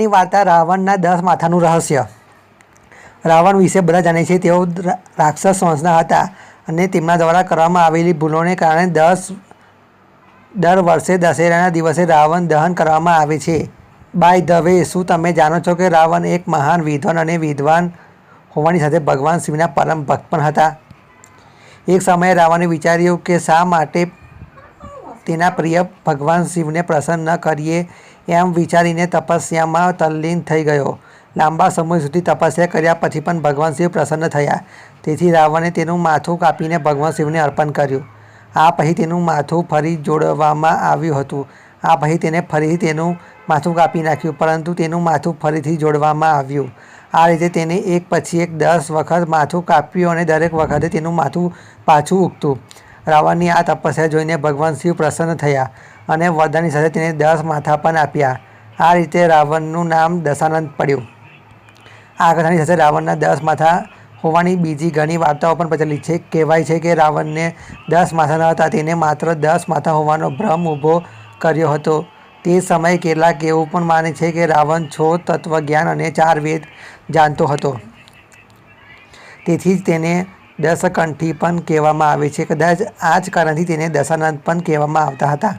આજની વાર્તા રાવણના દસ માથાનું રહસ્ય. રાવણ વિશે બધા જાણે છે, તેઓ રાક્ષસ વંશના હતા અને તેમના દ્વારા કરવામાં આવેલી ભૂલોને કારણે દસ, દર વર્ષે દશેરાના દિવસે રાવણ દહન કરવામાં આવે છે. બાય ધ વે શું તમે જાણો છો કે રાવણ એક મહાન વિદ્વાન અને વિદ્વાન હોવાની સાથે ભગવાન શિવના પરમ ભક્ત પણ હતા? એક સમયે રાવણે વિચાર્યું કે શા માટે તેના પ્રિય ભગવાન શિવને પ્રસન્ન ન કરીએ? એમ વિચારીને તપસ્યામાં તલ્લીન થઈ ગયો. લાંબા સમય સુધી તપસ્યા કર્યા પછી પણ ભગવાન શિવ પ્રસન્ન થયા. તેથી રાવણે તેનું માથું કાપીને ભગવાન શિવને અર્પણ કર્યું. આ પછી તેનું માથું ફરી જોડવામાં આવ્યું હતું. આ પછી તેને ફરીથી તેનું માથું કાપી નાખ્યું, પરંતુ તેનું માથું ફરીથી જોડવામાં આવ્યું. આ રીતે તેને એક પછી એક દસ વખત માથું કાપ્યું અને દરેક વખતે તેનું માથું પાછું ઉગતું. રાવણની આ તપસ્યા જોઈને ભગવાન શિવ પ્રસન્ન થયા. અને વરદાનની સાથે તેને દસ માથા પણ આપ્યા. આ રીતે રાવણનું નામ દશાનંદ પડ્યું. આ કથાની સાથે રાવણના દસ માથા હોવાની બીજી ઘણી વાર્તાઓ પણ પ્રચલિત છે. કહેવાય છે કે રાવણને દસ માથા ન હતા, તેને માત્ર દસ માથા હોવાનો ભ્રમ ઊભો કર્યો હતો. તે સમયે કેટલાક એવું પણ માને છે કે રાવણ છો તત્વજ્ઞાન અને ચાર વેદ જાણતો હતો. તેથી જ તેને દશકંઠી પણ કહેવામાં આવે છે. કદાચ આ જ કારણથી તેને દશાનંદ પણ કહેવામાં આવતા હતા.